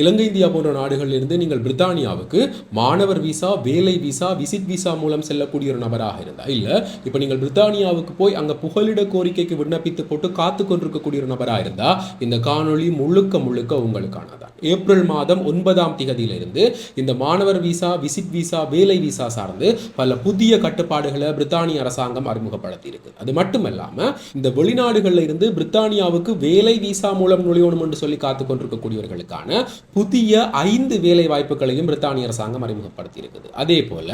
இலங்கை India போன்ற நாடுகளிலிருந்து நீங்கள் பிரித்தானியாவுக்கு மாணவர் விசா வேலை விசா விசிட் விசா மூலம் செல்லக்கூடிய ஒரு நபராக இருந்தால் இல்லை இப்போ நீங்கள் பிரித்தானியாவுக்கு போய் அங்கே புகலிட கோரிக்கைக்கு விண்ணப்பித்து போட்டு காத்து கொண்டிருக்கக்கூடிய ஒரு நபராக இருந்தால் இந்த காணொளி முழுக்க முழுக்க உங்களுக்கானதான். ஏப்ரல் மாதம் ஒன்பதாம் திகதியிலிருந்து இந்த மாணவர் விசா விசிட் விசா வேலை விசா சார்ந்து பல புதிய கட்டுப்பாடுகளை பிரித்தானிய அரசாங்கம் அறிமுகப்படுத்தி இருக்கு. அது மட்டுமல்லாமல் இந்த வெளிநாடுகளில் இருந்து பிரித்தானியாவுக்கு வேலை விசா மூலம் நுழையணும் என்று சொல்லி காத்து கொண்டிருக்கக்கூடியவர்களுக்கான புதிய ஐந்து வேலை வாய்ப்புகளையும் பிரித்தானிய அரசாங்கம் அறிமுகப்படுத்தி இருக்குது அதே போல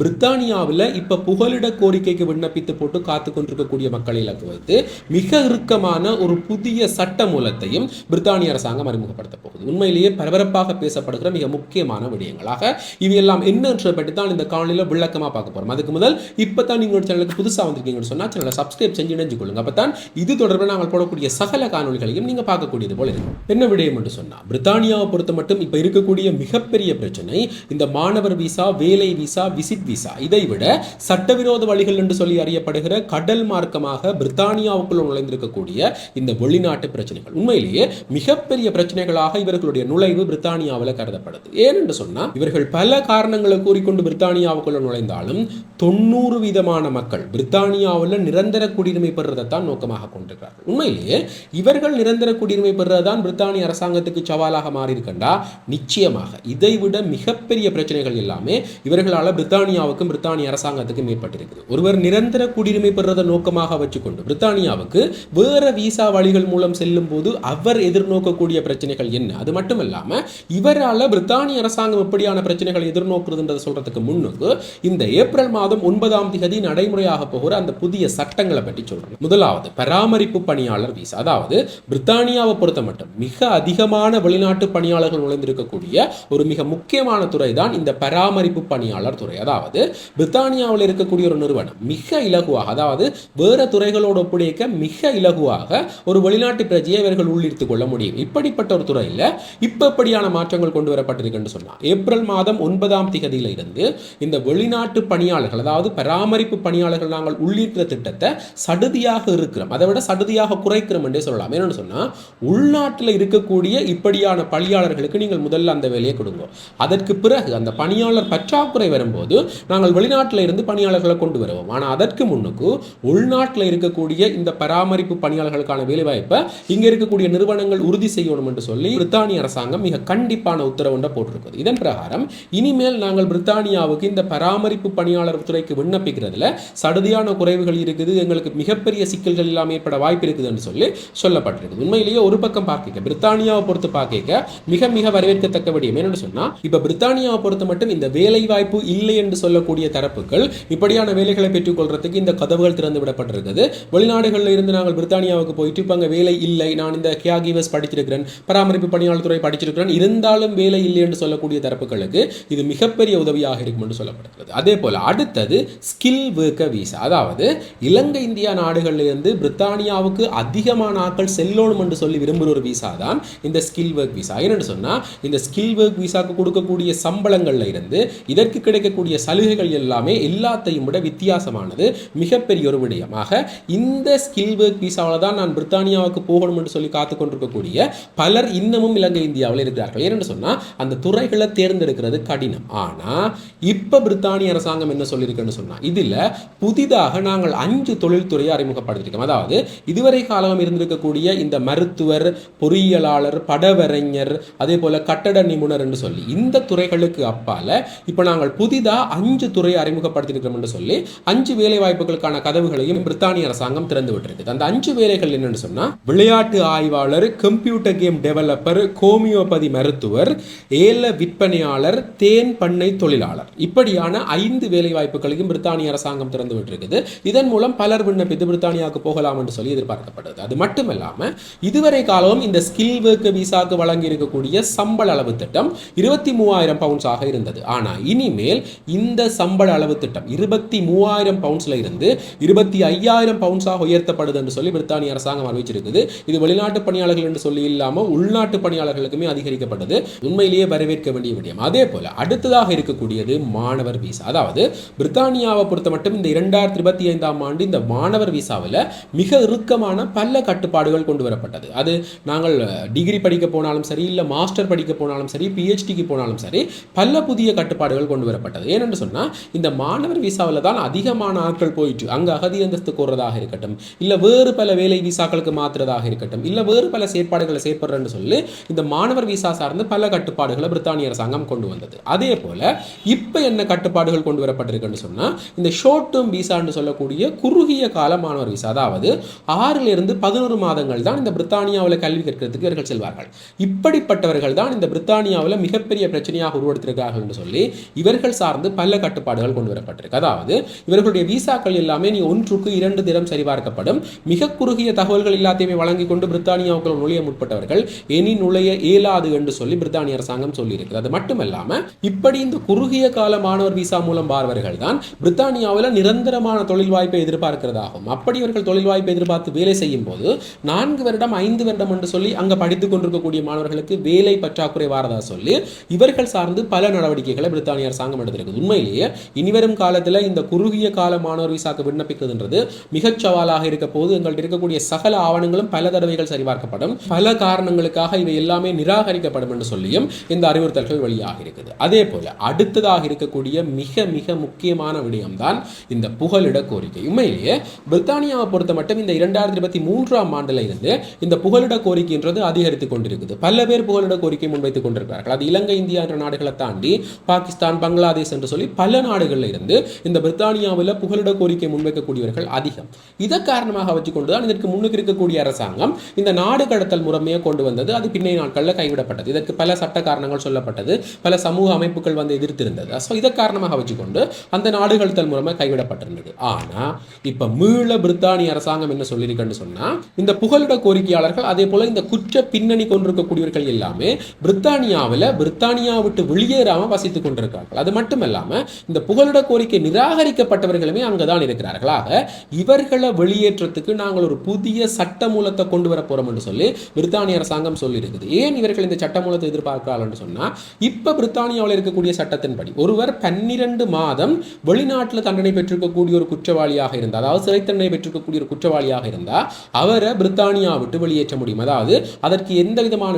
பிரித்தானியாவில் இப்போ புகலிட கோரிக்கைக்கு விண்ணப்பித்து போட்டு காத்து கொண்டிருக்கக்கூடிய மக்களை இலக்கு வைத்து மிக இறுக்கமான ஒரு புதிய சட்ட மூலத்தையும் பிரித்தானிய அரசாங்கம் அறிமுகப்படுத்த போகுது. உண்மையிலேயே பரபரப்பாக பேசப்படுகிற மிக முக்கியமான விடயங்களாக இவையெல்லாம் என்னன்ற பற்றி தான் இந்த காணொலியில் விளக்கமாக பார்க்க போகிறோம் அதுக்கு முதல் இப்போ தான் நீங்கள் சேனலுக்கு புதுசாக வந்திருக்கீங்கன்னு சொன்னால் சேனலை சப்ஸ்கிரைப் செஞ்சு இணைஞ்சு கொள்ளுங்க. அப்பதான் இது தொடர்பாக நாங்கள் போடக்கூடிய சகல காணொலிகளையும் நீங்கள் பார்க்கக்கூடியது போல இருக்கும். என்ன விடயம் என்று சொன்னால் பிரித்தானியாவை பொறுத்த மட்டும் இப்போ இருக்கக்கூடிய மிகப்பெரிய பிரச்சனை இந்த மாணவர் விசா வேலை விசா விசிட் விசா இதை விட சட்டவிரோத வழிகள் என்று சொல்லி அறியப்படுகிற கடல் மார்க்கமாக பிரித்தானியாவுக்குள் நுழைந்திருக்கக்கூடிய இந்த வெளிநாட்டு பிரச்சனைகள். உண்மையிலேயே மிகப்பெரிய பிரச்சனைகளாக இவர்களுடைய நுழைவு பிரித்தானியாவில் கருதப்படுது. ஏனென்று சொன்னால் இவர்கள் பல காரணங்களை கூறிக்கொண்டு பிரித்தானியாவுக்குள்ள நுழைந்தாலும் தொண்ணூறு வீதமான மக்கள் பிரித்தானியாவில் நிரந்தர குடியுரிமை பெறுறதை தான் நோக்கமாக கொண்டிருக்கிறார்கள். உண்மையிலேயே இவர்கள் நிரந்தர குடியுரிமை பெறுறதான் பிரித்தானிய அரசாங்கத்துக்கு சவாலாக மாறி இருக்கண்டா நிச்சயமாக. இதைவிட மிகப்பெரிய பிரச்சனைகள் எல்லாமே இவர்களால் பிரித்தானியாவுக்கும் பிரித்தானிய அரசாங்கத்துக்கும் ஏற்பட்டிருக்குது ஒருவர் நிரந்தர குடியுரிமை பெறுறதை நோக்கமாக வச்சுக்கொண்டு பிரித்தானியாவுக்கு வேற விசா வழிகள் மூலம் செல்லும் போது அவர் எதிர்நோக்கக்கூடிய பிரச்சனைகள் என்ன? அது மட்டும் இல்லாமல் இவரால் பிரித்தானிய அரசாங்கம் எப்படியான பிரச்சனைகளை எதிர்நோக்குறதுன்றதை சொல்றதுக்கு முன்னுக்கு இந்த ஏப்ரல் மாதம் ஒன்பதாம் தேதி நடைமுறையாக போகிற அந்த புதிய சட்டங்களை பற்றி சொல்றேன் முதலாவது பராமரிப்பு பணியாளர் விசா. அதாவது பிரித்தானியாவை பொறுத்த மட்டும் மிக அதிகமான வெளிநாட்டு பணி பணியாளர்கள் நுழைந்திருக்கக்கூடிய ஒரு மிக முக்கியமான துறை தான் இந்த பராமரிப்பு பணியாளர் துறை. அதாவது பிரித்தானியாவில் இருக்கக்கூடிய ஒரு நிறுவனம் மிக இலகுவாக அதாவது வேறு துறைகளோடு ஒப்படைக்க மிக இலகுவாக ஒரு வெளிநாட்டு பிரஜையை இவர்கள் உள்ளிருத்துக் கொள்ள முடியும். இப்படிப்பட்ட ஒரு துறையில் இப்போ எப்படியான மாற்றங்கள் கொண்டு வரப்பட்டிருக்குன்னு சொன்னால் ஏப்ரல் மாதம் ஒன்பதாம் திகதியில் இருந்து இந்த வெளிநாட்டு பணியாளர்கள் அதாவது பராமரிப்பு பணியாளர்கள் நாங்கள் உள்ளிட்ட திட்டத்தை சடுதியாக இருக்கிறோம். அதை விட சடுதியாக குறைக்கிறோம் என்றே சொல்லலாம். என்னென்னு சொன்னால் உள்நாட்டில் இருக்கக்கூடிய இப்படியான பழிய பணியாளர்களுக்கு நீங்கள் முதல்ல அந்த வேலையை கொடுங்க. அதற்கு பிறகு அந்த பணியாளர் பற்றாக்குறை வரும்போது நாங்கள் வெளிநாட்டில் இருந்து பணியாளர்களை கொண்டு வருவோம். ஆனால் அதற்கு முன்னுக்கு உள்நாட்டில் இருக்கக்கூடிய இந்த பராமரிப்பு பணியாளர்களுக்கான வேலைவாய்ப்பை இங்க இருக்கக்கூடிய நிறுவனங்கள் உறுதி செய்யணும் என்று சொல்லி பிரித்தானிய அரசாங்கம் மிக கண்டிப்பான உத்தரவுண்ட போட்டிருக்குது. இதன் பிரகாரம் இனிமேல் நாங்கள் பிரித்தானியாவுக்கு இந்த பராமரிப்பு பணியாளர் துறைக்கு விண்ணப்பிக்கிறதுல சடுதியான குறைவுகள் இருக்குது எங்களுக்கு மிகப்பெரிய சிக்கல்கள் எல்லாம் ஏற்பட வாய்ப்பு இருக்குதுன்னு சொல்லி சொல்லப்பட்டிருக்குது. உண்மையிலேயே ஒரு பக்கம் பார்க்க பிரித்தானியாவை பொறுத்து பார்க்க மிக மிக வரவேற்கத்தக்க விடயம் என்னன்னு சொன்னா இப்ப பிரித்தானியாவை பொறுத்த மட்டும் இந்த வேலை வாய்ப்பு இல்லை என்று சொல்லக்கூடிய தரப்புகள் இப்படியான வேலைகளை பெற்றுக்கொள்றதுக்கு இந்த கதவுகள் திறந்து விடப்பட்டிருக்குது. வெளிநாடுகளில் இருந்து நாங்கள் பிரித்தானியாவுக்கு போயிட்டு இப்போ அங்கே வேலை இல்லை நான் இந்த கேகிவஸ் படிச்சிருக்கிறேன் பராமரிப்பு பணியாளர் துறை படிச்சிருக்கிறேன் இருந்தாலும் வேலை இல்லை என்று சொல்லக்கூடிய தரப்புகளுக்கு இது மிகப்பெரிய உதவியாக இருக்கும் என்று சொல்லப்படுகிறது அதே போல அடுத்தது ஸ்கில் ஒர்க்கர் விசா. அதாவது இலங்கை இந்தியா நாடுகளில் இருந்து பிரித்தானியாவுக்கு அதிகமான ஆட்கள் செல்லணும் என்று சொல்லி விரும்புகிற ஒரு விசா தான் இந்த ஸ்கில் ஒர்க் விசா. என்னென்னு சொன்னா இந்த ஸ்கில் ஒர்க் விசாக்கு கொடுக்கக்கூடிய சம்பளங்களில் இருந்து இதற்கு கிடைக்கக்கூடிய சலுகைகள் எல்லாமே எல்லாத்தையும் விட வித்தியாசமானது மிகப்பெரிய ஒரு விடயமாக. இந்த ஸ்கில் ஒர்க் விசாவில் தான் நான் பிரித்தானியாவுக்கு போகணும் என்று சொல்லி காத்து கொண்டிருக்கக்கூடிய பலர் இன்னமும் இலங்கை இந்தியாவில் இருக்கிறார்கள். ஏன்னு சொன்னா அந்த துறைகளை தேர்ந்தெடுக்கிறது கடினம். ஆனா இப்ப பிரித்தானிய அரசாங்கம் என்ன சொல்லியிருக்குன்னு சொன்னா இதுல புதிதாக நாங்கள் அஞ்சு தொழில்துறையை அறிமுகப்படுத்திருக்கோம். அதாவது இதுவரை காலம் இருந்திருக்கக்கூடிய இந்த மருத்துவர் பொறியியலாளர் படவரைஞர் அதே போல் கட்டட நிபுணர் என்று சொல்லி இந்த துறைகளுக்கு அப்பால் இப்போ நாங்கள் புதிதாக அஞ்சு துறையை அறிமுகப்படுத்தியிருக்கிறோம் என்று சொல்லி அஞ்சு வேலை வாய்ப்புகளுக்கான கதவுகளையும் பிரித்தானிய அரசாங்கம் திறந்து விட்டிருக்கு அந்த அஞ்சு வேலைகள் என்னென்னு சொன்னால் விளையாட்டு ஆய்வாளர் கம்ப்யூட்டர் கேம் டெவலப்பர் ஹோமியோபதி மருத்துவர் ஏல விற்பனையாளர் தேன் பண்ணை தொழிலாளர். இப்படியான ஐந்து வேலை வாய்ப்புகளையும் பிரித்தானிய அரசாங்கம் திறந்து விட்டிருக்குது. இதன் மூலம் பலர் விண்ணப்பித்து பிரித்தானியாவுக்கு போகலாம் என்று சொல்லி எதிர்பார்க்கப்படுது. அது மட்டுமல்லாம இதுவரை காலம் இந்த ஸ்கில் ஒர்க் விசாக்கு வழங்கி இருக்கக்கூடிய சம்பள அளவு திட்டம் இருபத்தி மூவாயிரம் பவுண்ட்ஸாக இருந்தது. ஆனால் இனிமேல் இந்த சம்பள அளவு திட்டம் இருபத்தி மூவாயிரம் பவுண்ட்ஸ்ல இருந்து இருபத்தி ஐயாயிரம் பவுண்ட்ஸாக உயர்த்தப்படுது என்று சொல்லி பிரித்தானிய அரசாங்கம் அறிவிச்சிருக்குது. இது வெளிநாட்டு பணியாளர்கள் என்று சொல்லி இல்லாமல் உள்நாட்டு பணியாளர்களுக்குமே அதிகரிக்கப்பட்டது. உண்மையிலேயே வரவேற்க வேண்டிய விடயம். அதே போல அடுத்ததாக இருக்கக்கூடியது மாணவர் விசா அதாவது பிரித்தானியாவை பொறுத்த மட்டும் இந்த இரண்டாயிரத்தி இருபத்தி ஐந்தாம் ஆண்டு இந்த மாணவர் விசாவில் மிக இறுக்கமான பல கட்டுப்பாடுகள் கொண்டு வரப்பட்டது. அது நாங்கள் டிகிரி படிக்க போனாலும் சரி இல்லை இல்லை மாஸ்டர் படிக்க போனாலும் சரி பிஹெச்டிக்கு போனாலும் சரி பல புதிய கட்டுப்பாடுகள் கொண்டு வரப்பட்டது. ஏனென்று சொன்னால் இந்த மாணவர் விசாவில் தான் அதிகமான ஆட்கள் போயிட்டு அங்கே அகதி அந்தஸ்து கோர்றதாக இருக்கட்டும் இல்லை வேறு பல வேலை விசாக்களுக்கு மாற்றுறதாக இருக்கட்டும் இல்லை வேறு பல செயற்பாடுகளை செயற்படுறேன்னு சொல்லி இந்த மாணவர் விசா சார்ந்து பல கட்டுப்பாடுகளை பிரித்தானிய அரசாங்கம் கொண்டு வந்தது. அதே போல் இப்போ என்ன கட்டுப்பாடுகள் கொண்டு வரப்பட்டிருக்குன்னு சொன்னால் இந்த ஷார்ட் டேர்ம் விசான்னு சொல்லக்கூடிய குறுகிய கால மாணவர் விசா அதாவது ஆறிலிருந்து பதினோரு மாதங்கள் தான் இந்த பிரித்தானியாவில் கல்வி கற்கிறதுக்கு இவர்கள் செல்வார்கள். இப்படி இப்படிப்பட்டவர்கள் தான் இந்த பிரித்தானியாவில் மிகப்பெரிய பிரச்சனையாக உருவெடுத்திருக்கிறார்கள் என்று சொல்லி இவர்கள் சார்ந்து பல கட்டுப்பாடுகள் கொண்டு வரப்பட்டிருக்கு. அதாவது இவர்களுடைய விசாக்கள் எல்லாமே நீ ஒன்றுக்கு இரண்டு தினம் சரிபார்க்கப்படும். மிக குறுகிய தகவல்கள் எல்லாத்தையுமே வழங்கி கொண்டு பிரித்தானியாவுக்குள் நுழைய முற்பட்டவர்கள் இனி நுழைய இயலாது என்று சொல்லி பிரித்தானிய அரசாங்கம் சொல்லியிருக்கிறது அது மட்டுமல்லாமல் இப்படி இந்த குறுகிய கால மாணவர் விசா மூலம் பார்வர்கள் தான் பிரித்தானியாவில் நிரந்தரமான தொழில் வாய்ப்பை எதிர்பார்க்கிறதாகும் அப்படி இவர்கள் தொழில் வாய்ப்பை எதிர்பார்த்து வேலை செய்யும் போது நான்கு வருடம் ஐந்து வருடம் என்று சொல்லி அங்கே படித்துக் கொண்டிருக்கக்கூடிய மாணவர்களுக்கு வேலை பற்றாக்குறை வாரதா சொல்லி இவர்கள் சார்ந்து பல நடவடிக்கைகளை பிரித்தானிய அரசாங்கம் எடுத்திருக்குது. உண்மையிலேயே இனிவரும் காலத்தில் இந்த குறுகிய கால மாணவர் விசாக்கு விண்ணப்பிக்கிறதுன்றது மிகச் சவாலாக இருக்க போது எங்கள்கிட்ட இருக்கக்கூடிய சகல ஆவணங்களும் பல தடவைகள் சரிபார்க்கப்படும். பல காரணங்களுக்காக இவை எல்லாமே நிராகரிக்கப்படும் என்று சொல்லியும் இந்த அறிவுறுத்தல்கள் வெளியாக இருக்குது. அதே போல அடுத்ததாக இருக்கக்கூடிய மிக மிக முக்கியமான விடயம்தான் இந்த புகலிட கோரிக்கை. உண்மையிலேயே பிரித்தானியாவை பொறுத்த மட்டும் இந்த இரண்டாயிரத்தி இருபத்தி மூன்றாம் ஆண்டுல இருந்து இந்த புகலிட கோரிக்கைன்றது அதிகரித்துக் கொண்டிருக்குது. பல பேர் புகலிட கோரிக்கை முன்வைத்துக் கொண்டிருக்கிறார்கள். அது இலங்கை இந்தியா என்ற நாடுகளை தாண்டி பாகிஸ்தான் பங்களாதேஷ் என்று சொல்லி பல நாடுகளில் இருந்து இந்த பிரித்தானியாவில் புகலிட கோரிக்கை முன்வைக்கக்கூடியவர்கள் அதிகம். இதை காரணமாக வச்சுக்கொண்டுதான் இதற்கு முன்னுக்கு இருக்கக்கூடிய அரசாங்கம் இந்த நாடு கடத்தல் முறைமையை கொண்டு வந்தது. அது பின்னைய நாட்களில் கைவிடப்பட்டது. இதற்கு பல சட்ட காரணங்கள் சொல்லப்பட்டது. பல சமூக அமைப்புகள் வந்து எதிர்த்திருந்தது. ஸோ இதை காரணமாக வச்சுக்கொண்டு அந்த நாடு கடத்தல் முறைமை கைவிடப்பட்டிருந்தது. ஆனால் இப்போ மீள பிரித்தானிய அரசாங்கம் என்ன சொல்லியிருக்குன்னு சொன்னால் இந்த புகலிட கோரிக்கையாளர்கள் அதே போல இந்த குற்ற பின்னணி கொண்டிருக்கக்கூடியவர்கள் இல்லாமல் பிரித்தானியாவில் பிரித்தானியா விட்டு வெளியேறாமல் வசித்துக் கொண்டிருக்கிறார்கள். அது மட்டுமல்லாம இந்த புகலிட கோரிக்கை நிராகரிக்கப்பட்டவர்களுமே அங்கதான் இருக்கிறார்கள். ஆக இவர்களை வெளியேற்றத்துக்கு நாங்கள் ஒரு புதிய சட்ட மூலத்தை கொண்டு வர போகிறோம் என்று சொல்லி பிரித்தானிய அரசாங்கம் சொல்லியிருக்குது. ஏன் இவர்கள் இந்த சட்ட மூலத்தை எதிர்பார்க்கிறார்கள் சொன்னால் இப்போ பிரித்தானியாவில் இருக்கக்கூடிய சட்டத்தின்படி ஒருவர் பன்னிரண்டு மாதம் வெளிநாட்டில் தண்டனை பெற்றிருக்கக்கூடிய ஒரு குற்றவாளியாக இருந்தால் அதாவது சிறை தண்டனை பெற்றிருக்கக்கூடிய ஒரு குற்றவாளியாக இருந்தால் அவரை பிரித்தானியா விட்டு வெளியேற்ற முடியும். அதாவது அதற்கு எந்த விதமான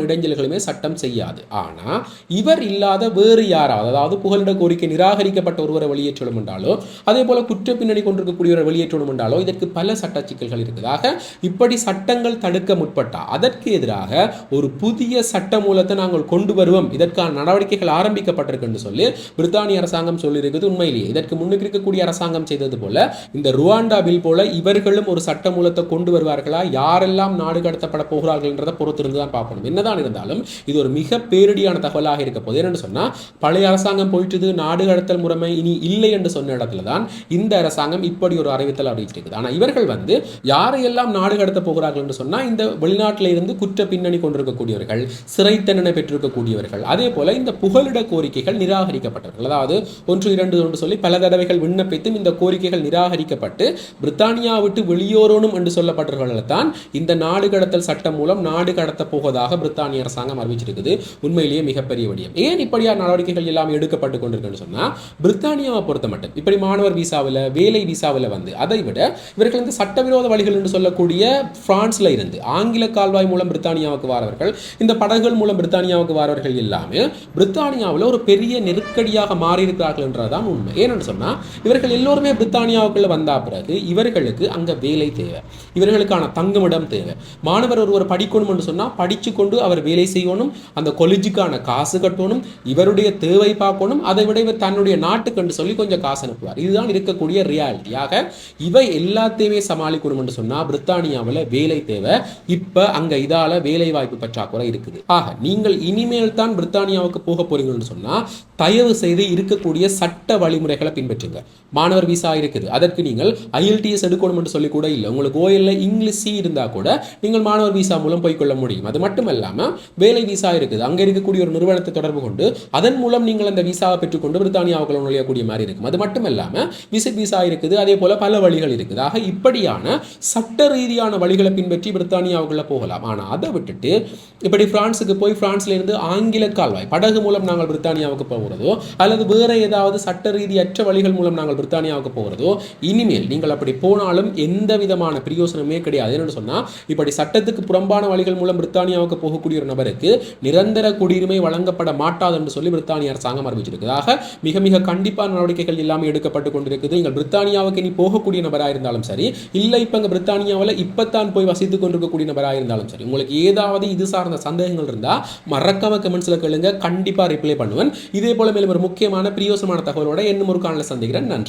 இடைஞ்சல்களுமே சட்டம் செய்யாது. ஆனால் இவர் இல்லாத வேறு யாராவது அதாவது புகலிட கோரிக்கை நிராகரிக்கப்பட்ட ஒருவரை வெளியேற்றணும் என்றாலோ அதே போல குற்ற பின்னணி கொண்டிருக்கக்கூடியவரை வெளியேற்றணும் என்றாலோ இதற்கு பல சட்ட சிக்கல்கள் இருக்குதாக இப்படி சட்டங்கள் தடுக்க முற்பட்டால் அதற்கு எதிராக ஒரு புதிய சட்ட மூலத்தை நாங்கள் கொண்டு வருவோம். இதற்கான நடவடிக்கைகள் ஆரம்பிக்கப்பட்டிருக்கு என்று சொல்லி பிரித்தானிய அரசாங்கம் சொல்லியிருக்கிறது உண்மையிலேயே. இதற்கு முன்னுக்கு இருக்கக்கூடிய அரசாங்கம் செய்தது போல இந்த ருவாண்டா பில் போல இவர்களும் ஒரு சட்ட மூலத்தை கொண்டு வருவார்களா? யாரெல்லாம் நாடு கடத்தப்பட போகிறார்கள் என்றதை பொறுத்திருந்து தான் பார்க்கணும். என்னதான் இருந்தாலும் இருந்தாலும் இது ஒரு மிக பேரடியான தகவலாக இருக்க போது என்னென்னு சொன்னால் பழைய அரசாங்கம் போயிட்டுது நாடு கடத்தல் முறைமை இனி இல்லை என்று சொன்ன இடத்துல தான் இந்த அரசாங்கம் இப்படி ஒரு அறிவித்தல் அறிவிச்சிருக்குது ஆனால் இவர்கள் வந்து யாரையெல்லாம் நாடு கடத்த போகிறார்கள் என்று சொன்னால் இந்த வெளிநாட்டில் இருந்து குற்ற பின்னணி கொண்டிருக்கக்கூடியவர்கள் சிறை தண்டனை பெற்றிருக்கக்கூடியவர்கள் அதே போல இந்த புகலிட கோரிக்கைகள் நிராகரிக்கப்பட்டவர்கள். அதாவது ஒன்று இரண்டு ஒன்று சொல்லி பல தடவைகள் விண்ணப்பித்தும் இந்த கோரிக்கைகள் நிராகரிக்கப்பட்டு பிரித்தானியா விட்டு வெளியோரணும் என்று சொல்லப்பட்டவர்கள் தான் இந்த நாடு கடத்தல் சட்டம் மூலம் நாடு கடத்த போவதாக பிரித்தானிய அரசாங்கம் அரசாங்கம் அறிவிச்சிருக்குது. உண்மையிலேயே மிகப்பெரிய விடயம். ஏன் இப்படியான நடவடிக்கைகள் எல்லாம் எடுக்கப்பட்டு கொண்டிருக்குன்னு சொன்னால் பிரித்தானியாவை பொறுத்த மட்டும். இப்படி மாணவர் விசாவில் வேலை விசாவில் வந்து அதை விட இவர்கள் இந்த சட்டவிரோத வழிகள் என்று சொல்லக்கூடிய பிரான்ஸில் இருந்து ஆங்கில கால்வாய் மூலம் பிரித்தானியாவுக்கு வாரவர்கள் இந்த படகுகள் மூலம் பிரித்தானியாவுக்கு வாரவர்கள் எல்லாமே பிரித்தானியாவில் ஒரு பெரிய நெருக்கடியாக மாறியிருக்கிறார்கள் என்றதான் உண்மை. ஏன்னு சொன்னால் இவர்கள் எல்லோருமே பிரித்தானியாவுக்குள்ள வந்தா பிறகு இவர்களுக்கு அங்கே வேலை தேவை. இவர்களுக்கான தங்குமிடம் தேவை. மாணவர் ஒருவர் படிக்கணும் என்று சொன்னால் படித்து கொண்டு அவர் வேலை செய்யணும் அந்த கொலிஜுக்கான காசு கட்டணும் இவருடைய தேவை பார்க்கணும் அதை விட இவர் தன்னுடைய நாட்டுக்கு என்று சொல்லி கொஞ்சம் காசு அனுப்புவார். இதுதான் இருக்கக்கூடிய ரியாலிட்டியாக இவை எல்லாத்தையுமே சமாளிக்கணும் என்று சொன்னா பிரித்தானியாவில் வேலை தேவை. இப்ப அங்க இதால வேலை வாய்ப்பு பற்றாக்குறை இருக்குது. ஆக நீங்கள் இனிமேல் தான் பிரித்தானியாவுக்கு போக போறீங்கன்னு சொன்னா தயவு செய்து இருக்கக்கூடிய சட்ட வழிமுறைகளை பின்பற்றுங்க. மாணவர் விசா இருக்குது. அதற்கு நீங்கள் ஐஎல்டிஎஸ் எடுக்கணும் என்று சொல்லி கூட இல்லை. உங்களுக்கு ஓஎல்ல இங்கிலீஷ் சி இருந்தா கூட நீங்கள் மாணவர் விசா மூலம் போய்க்கொள்ள முடியும். அது மட்டும் இல்லாமல் வேலை விசா இருக்குது. அங்க இருக்கக்கூடிய ஒரு நிறுவனத்தை தொடர்பு கொண்டு அதன் மூலம் நீங்கள் அந்த விசாவை பெற்றுக்கொண்டு பிரித்தானியாவுக்குள்ள நுழையக்கூடிய மாதிரி இருக்கும். அது மட்டும் இல்லாம விசிட் விசா இருக்குது. அதே போல பல வழிகள் இருக்குது. ஆக இப்படியான சட்ட ரீதியான வழிகளை பின்பற்றி பிரித்தானியாவுக்குள்ள போகலாம். ஆனால் அதை விட்டுட்டு இப்படி பிரான்ஸுக்கு போய் பிரான்ஸ்ல இருந்து ஆங்கில கால்வாய் படகு மூலம் நாங்கள் பிரித்தானியாவுக்கு போகிறதோ அல்லது வேற ஏதாவது சட்ட ரீதியற்ற வழிகள் மூலம் நாங்கள் பிரித்தானியாவுக்கு போகிறதோ இனிமேல் நீங்கள் அப்படி போனாலும் எந்த விதமான பிரயோசனமே கிடையாது. என்னன்னு சொன்னா இப்படி சட்டத்துக்கு புறம்பான வழிகள் மூலம் பிரித்தானியாவுக்கு போகக்கூடிய ஒரு நபர் இவருக்கு நிரந்தர குடியுரிமை வழங்கப்பட மாட்டாது என்று சொல்லி பிரித்தானிய அரசாங்கம் அறிவிச்சிருக்கிறதாக மிக மிக கண்டிப்பான நடவடிக்கைகள் எல்லாமே எடுக்கப்பட்டு கொண்டிருக்குது. நீங்கள் பிரித்தானியாவுக்கு இனி போகக்கூடிய நபராக இருந்தாலும் சரி இல்லை இப்போ இங்கே பிரித்தானியாவில் இப்போத்தான் போய் வசித்துக் கொண்டிருக்கக்கூடிய நபராக இருந்தாலும் சரி உங்களுக்கு ஏதாவது இது சார்ந்த சந்தேகங்கள் இருந்தால் மறக்காம கமெண்ட்ஸில் கேளுங்க. கண்டிப்பாக ரிப்ளை பண்ணுவேன். இதே போல மேலும் ஒரு முக்கியமான பிரியோசமான தகவலோட என்னும் ஒரு காணல சந்திக்கிறேன். நன்றி.